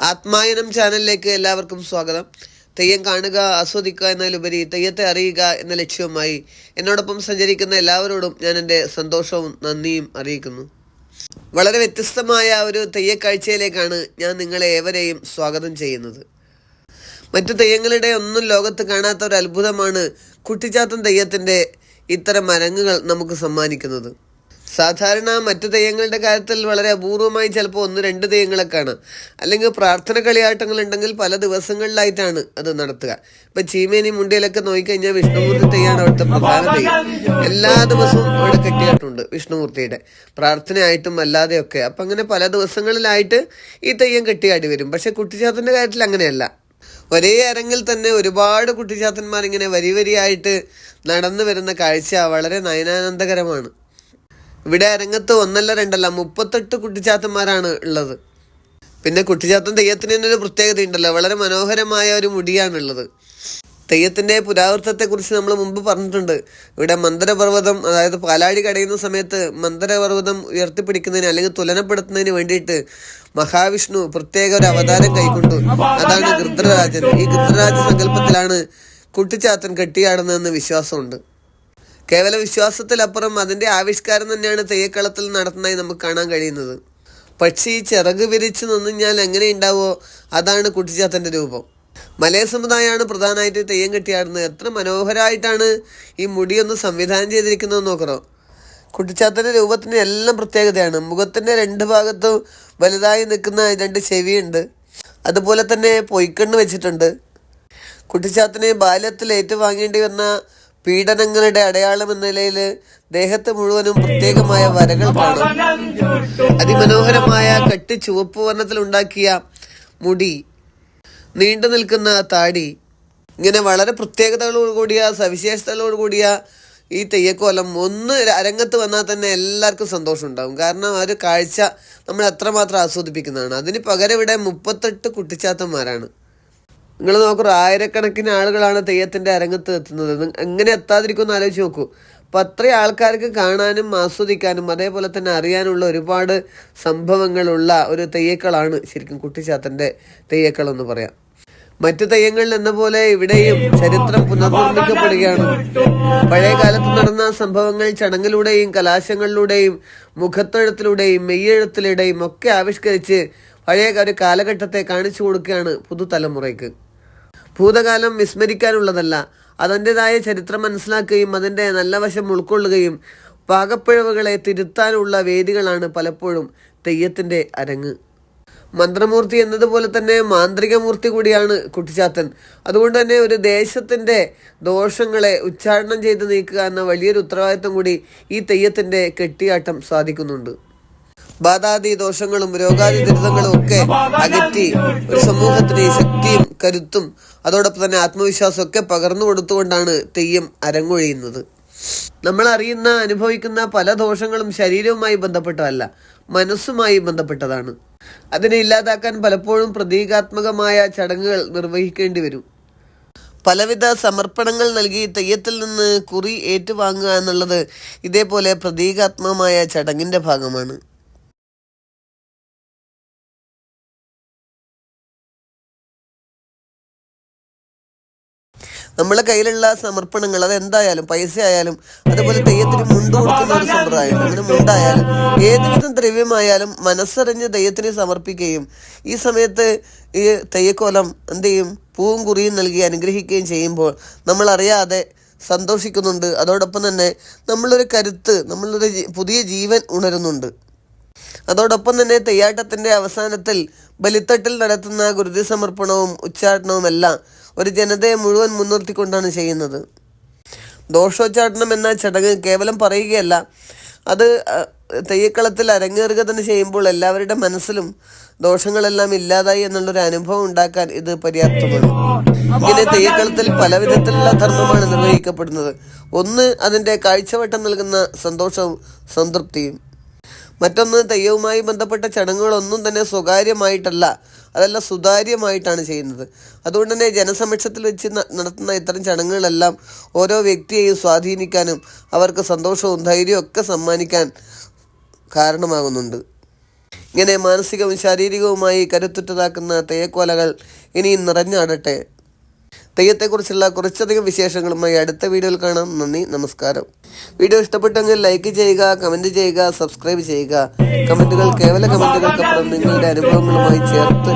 ആത്മായനം ചാനലിലേക്ക് എല്ലാവർക്കും സ്വാഗതം. തെയ്യം കാണുക ആസ്വദിക്കുക എന്നതിലുപരി തെയ്യത്തെ അറിയുക എന്ന ലക്ഷ്യവുമായി എന്നോടൊപ്പം സഞ്ചരിക്കുന്ന എല്ലാവരോടും ഞാൻ എന്റെ സന്തോഷവും നന്ദിയും അറിയിക്കുന്നു. വളരെ വ്യത്യസ്തമായ ഒരു തെയ്യക്കാഴ്ചയിലേക്കാണ് ഞാൻ നിങ്ങളെ ഏവരെയും സ്വാഗതം ചെയ്യുന്നത്. മറ്റു തെയ്യങ്ങളുടെ ഒന്നും ലോകത്ത് കാണാത്ത ഒരു അത്ഭുതമാണ് കുട്ടിച്ചാത്തൻ തെയ്യത്തിന്റെ ഇത്തരം മരങ്ങുകൾ നമുക്ക് സമ്മാനിക്കുന്നത്. സാധാരണ മറ്റ് തെയ്യങ്ങളുടെ കാര്യത്തിൽ വളരെ അപൂർവമായി ചിലപ്പോൾ ഒന്ന് രണ്ട് തെയ്യങ്ങളെ കാണാം അല്ലെങ്കിൽ പ്രാർത്ഥന കളിയാട്ടങ്ങൾ ഉണ്ടെങ്കിൽ പല ദിവസങ്ങളിലായിട്ടാണ് അത് നടത്തുക. ഇപ്പൊ ചീമേനി മുണ്ടിയിലൊക്കെ നോക്കിക്കഴിഞ്ഞാൽ വിഷ്ണുമൂർത്തി തെയ്യാണ് അവിടുത്തെ പ്രധാന തെയ്യം എല്ലാ ദിവസവും അവിടെ കെട്ടിയാട്ടുണ്ട് വിഷ്ണുമൂർത്തിയുടെ. പ്രാർത്ഥനയായിട്ടും അല്ലാതെയൊക്കെ. അപ്പൊ അങ്ങനെ പല ദിവസങ്ങളിലായിട്ട് ഈ തെയ്യം കെട്ടിയാടി വരും. പക്ഷെ കുട്ടിച്ചാത്തന്റെ കാര്യത്തിൽ അങ്ങനെയല്ല. ഒരേ അരങ്ങിൽ തന്നെ ഒരുപാട് കുട്ടിച്ചാത്തന്മാർ ഇങ്ങനെ വരി വരിയായിട്ട് നടന്നു വരുന്ന കാഴ്ച വളരെ നയനാനന്ദകരമാണ്. ഇവിടെ അരങ്ങത്ത് ഒന്നല്ല രണ്ടല്ല മുപ്പത്തെട്ട് കുട്ടിച്ചാത്തന്മാരാണ് ഉള്ളത്. പിന്നെ കുട്ടിച്ചാത്തൻ തെയ്യത്തിന് തന്നെ ഒരു പ്രത്യേകത ഉണ്ടല്ലോ വളരെ മനോഹരമായ ഒരു മുടിയാണുള്ളത്. തെയ്യത്തിന്റെ പുരാവൃത്തത്തെക്കുറിച്ച് നമ്മൾ മുമ്പ് പറഞ്ഞിട്ടുണ്ട്. ഇവിടെ മന്ദരപർവതം അതായത് പാലാഴി കടയുന്ന സമയത്ത് മന്ദരപർവതം ഉയർത്തിപ്പിടിക്കുന്നതിന് അല്ലെങ്കിൽ തുലനപ്പെടുത്തുന്നതിന് വേണ്ടിയിട്ട് മഹാവിഷ്ണു പ്രത്യേക ഒരു അവതാരം കൈക്കൊണ്ടു. അതാണ് ഗൃദ്രരാജൻ ഈ ഗൃദ്രരാജ സങ്കല്പത്തിലാണ് കുട്ടിച്ചാത്തൻ കെട്ടിയാടുന്നതെന്ന് വിശ്വാസമുണ്ട്. കേവല വിശ്വാസത്തിലപ്പുറം അതിന്റെ ആവിഷ്കാരം തന്നെയാണ് തെയ്യക്കളത്തിൽ നടത്തുന്നതായി നമുക്ക് കാണാൻ കഴിയുന്നത്. പക്ഷി ചിറക് വിരിച്ച് നിന്നുകഴിഞ്ഞാൽ എങ്ങനെ ഉണ്ടാവോ അതാണ് കുട്ടിച്ചാത്തന്റെ രൂപം. മലയ സമുദായമാണ് പ്രധാനമായിട്ട് തെയ്യം കെട്ടിയാടുന്നത്. എത്ര മനോഹരമായിട്ടാണ് ഈ മുടിയൊന്ന് സംവിധാനം ചെയ്തിരിക്കുന്നത് നോക്കറോ കുട്ടിച്ചാത്തന്റെ രൂപത്തിന് എല്ലാം പ്രത്യേകതയാണ്. മുഖത്തിന്റെ രണ്ട് ഭാഗത്തും വലുതായി നിൽക്കുന്ന രണ്ട് ചെവിയുണ്ട്. അതുപോലെ തന്നെ പൊയ്ക്കണ്ണ് വെച്ചിട്ടുണ്ട്. കുട്ടിച്ചാത്തനെ ബാല്യത്തിൽ ഏറ്റുവാങ്ങേണ്ടി വന്ന പീഡനങ്ങളുടെ അടയാളം എന്ന നിലയിൽ ദേഹത്ത് മുഴുവനും പ്രത്യേകമായ വരകൾ കാണാം അതിമനോഹരമായ കട്ടി ചുവപ്പ് വർണത്തിൽ ഉണ്ടാക്കിയ മുടി നീണ്ടു നിൽക്കുന്ന താടി ഇങ്ങനെ വളരെ പ്രത്യേകതകളോട് കൂടിയ സവിശേഷതകളോട് കൂടിയ ഈ തെയ്യക്കോലം ഒന്ന് അരങ്ങത്ത് വന്നാൽ തന്നെ എല്ലാവർക്കും സന്തോഷം ഉണ്ടാകും. കാരണം ആ ഒരു കാഴ്ച നമ്മൾ അത്രമാത്രം ആസ്വദിപ്പിക്കുന്നതാണ്. അതിന് പകരം ഇവിടെ മുപ്പത്തെട്ട് കുട്ടിച്ചാത്തന്മാരാണ്. നിങ്ങൾ നോക്കൂ ആയിരക്കണക്കിന് ആളുകളാണ് തെയ്യത്തിന്റെ അരങ്ങത്ത് എത്തുന്നത്. എങ്ങനെ എത്താതിരിക്കുമെന്ന് ആലോചിച്ച് നോക്കൂ. അപ്പോൾ അത്രയും ആൾക്കാർക്ക് കാണാനും ആസ്വദിക്കാനും അതേപോലെ തന്നെ അറിയാനുള്ള ഒരുപാട് സംഭവങ്ങളുള്ള ഒരു തെയ്യക്കളാണ് ശരിക്കും കുട്ടിച്ചാത്തന്റെ തെയ്യക്കൾ എന്ന് പറയാം. മറ്റു തെയ്യങ്ങളിൽ എന്ന പോലെ ഇവിടെയും ചരിത്രം പുനർനിർമ്മിക്കപ്പെടുകയാണ്. പഴയ കാലത്ത് നടന്ന സംഭവങ്ങൾ ചടങ്ങിലൂടെയും കലാശങ്ങളിലൂടെയും മുഖത്തെഴുത്തിലൂടെയും മെയ്യെഴുത്തിലൂടെയും ഒക്കെ ആവിഷ്കരിച്ച് പഴയ ഒരു കാലഘട്ടത്തെ കാണിച്ചു കൊടുക്കുകയാണ് പുതുതലമുറയ്ക്ക്. ഭൂതകാലം വിസ്മരിക്കാനുള്ളതല്ല. അതിന്റെതായ ചരിത്രം മനസ്സിലാക്കുകയും അതിന്റെ നല്ല വശം ഉൾക്കൊള്ളുകയും പാകപ്പിഴവുകളെ തിരുത്താനുള്ള വേദികളാണ് പലപ്പോഴും തെയ്യത്തിന്റെ അരങ്ങ്. മന്ത്രമൂർത്തി എന്നതുപോലെ തന്നെ മാന്ത്രികമൂർത്തി കൂടിയാണ് കുട്ടിച്ചാത്തൻ. അതുകൊണ്ട് തന്നെ ഒരു ദേശത്തിന്റെ ദോഷങ്ങളെ ഉച്ചാരണം ചെയ്ത് നീക്കുക എന്ന വലിയൊരു ഉത്തരവാദിത്വം കൂടി ഈ തെയ്യത്തിന്റെ കെട്ടിയാട്ടം സാധിക്കുന്നുണ്ട്. ബാധാദി ദോഷങ്ങളും രോഗാദി ദുരിതങ്ങളും ഒക്കെ അകറ്റി ഒരു സമൂഹത്തിന് ശക്തിയും കരുത്തും അതോടൊപ്പം തന്നെ ആത്മവിശ്വാസം ഒക്കെ പകർന്നു കൊടുത്തുകൊണ്ടാണ് തെയ്യം അരങ്ങൊഴിയുന്നത്. നമ്മൾ അറിയുന്ന അനുഭവിക്കുന്ന പല ദോഷങ്ങളും ശരീരവുമായി ബന്ധപ്പെട്ടതല്ല മനസ്സുമായി ബന്ധപ്പെട്ടതാണ്. അതിനെ ഇല്ലാതാക്കാൻ പലപ്പോഴും പ്രതീകാത്മകമായ ചടങ്ങുകൾ നിർവഹിക്കേണ്ടി വരും. പലവിധ സമർപ്പണങ്ങൾ നൽകി തെയ്യത്തിൽ നിന്ന് കുറി ഏറ്റുവാങ്ങുക എന്നുള്ളത് ഇതേപോലെ പ്രതീകാത്മകമായ ചടങ്ങിന്റെ ഭാഗമാണ്. നമ്മളെ കയ്യിലുള്ള സമർപ്പണങ്ങൾ അത് എന്തായാലും പൈസ ആയാലും അതുപോലെ തെയ്യത്തിന് മുണ്ട് കൊടുക്കുന്ന ഒരു സമ്പ്രദായം അങ്ങനെ മുണ്ടായാലും ഏതുവിധം ദ്രവ്യമായാലും മനസ്സറിഞ്ഞ് തെയ്യത്തിന് സമർപ്പിക്കുകയും ഈ സമയത്ത് ഈ തെയ്യക്കോലം എന്ത് ചെയ്യും? പൂവും കുറിയും നൽകി അനുഗ്രഹിക്കുകയും ചെയ്യുമ്പോൾ നമ്മൾ അറിയാതെ സന്തോഷിക്കുന്നുണ്ട്. അതോടൊപ്പം തന്നെ നമ്മളൊരു കരുത്ത് നമ്മളൊരു പുതിയ ജീവൻ ഉണരുന്നുണ്ട്. അതോടൊപ്പം തന്നെ തെയ്യാട്ടത്തിന്റെ അവസാനത്തിൽ ബലിത്തട്ടിൽ നടത്തുന്ന ഗുരുതി സമർപ്പണവും ഉച്ചാടനവും എല്ലാം ഒരു ജനതയെ മുഴുവൻ മുൻനിർത്തിക്കൊണ്ടാണ് ചെയ്യുന്നത്. ദോഷോച്ചാടനം എന്ന ചടങ്ങ് കേവലം പറയുകയല്ല അത് തെയ്യക്കളത്തിൽ അരങ്ങേറുക തന്നെ ചെയ്യുമ്പോൾ എല്ലാവരുടെ മനസ്സിലും ദോഷങ്ങളെല്ലാം ഇല്ലാതായി എന്നുള്ളൊരു അനുഭവം ഉണ്ടാക്കാൻ ഇത് പര്യാപ്തമാണ്. ഇങ്ങനെ തെയ്യക്കളത്തിൽ പല വിധത്തിലുള്ള ധർമ്മമാണ് നിർവഹിക്കപ്പെടുന്നത്. ഒന്ന് അതിന്റെ കാഴ്ചവട്ടം നൽകുന്ന സന്തോഷവും സംതൃപ്തിയും. മറ്റൊന്ന് തെയ്യവുമായി ബന്ധപ്പെട്ട ചടങ്ങുകളൊന്നും തന്നെ സ്വകാര്യമായിട്ടല്ല അതെല്ലാം സുതാര്യമായിട്ടാണ് ചെയ്യുന്നത്. അതുകൊണ്ട് തന്നെ ജനസമക്ഷത്തിൽ വെച്ച് നടത്തുന്ന ഇത്തരം ചടങ്ങുകളെല്ലാം ഓരോ വ്യക്തിയെയും സ്വാധീനിക്കാനും അവർക്ക് സന്തോഷവും ധൈര്യവും ഒക്കെ സമ്മാനിക്കാൻ കാരണമാകുന്നുണ്ട്. ഇങ്ങനെ മാനസികവും ശാരീരികവുമായി കരുത്തുറ്റതാക്കുന്ന തേക്കോലകൾ ഇനിയും നിറഞ്ഞാടട്ടെ. തെയ്യത്തെക്കുറിച്ചുള്ള കുറച്ചധികം വിശേഷങ്ങളുമായി അടുത്ത വീഡിയോയിൽ കാണാം. നന്ദി നമസ്കാരം. വീഡിയോ ഇഷ്ടപ്പെട്ടെങ്കിൽ ലൈക്ക് ചെയ്യുക കമന്റ് ചെയ്യുക സബ്സ്ക്രൈബ് ചെയ്യുക. കമന്റുകൾ കേവല കമന്റുകൾക്കപ്പുറം നിങ്ങളുടെ അനുഭവങ്ങളുമായി ചേർത്ത്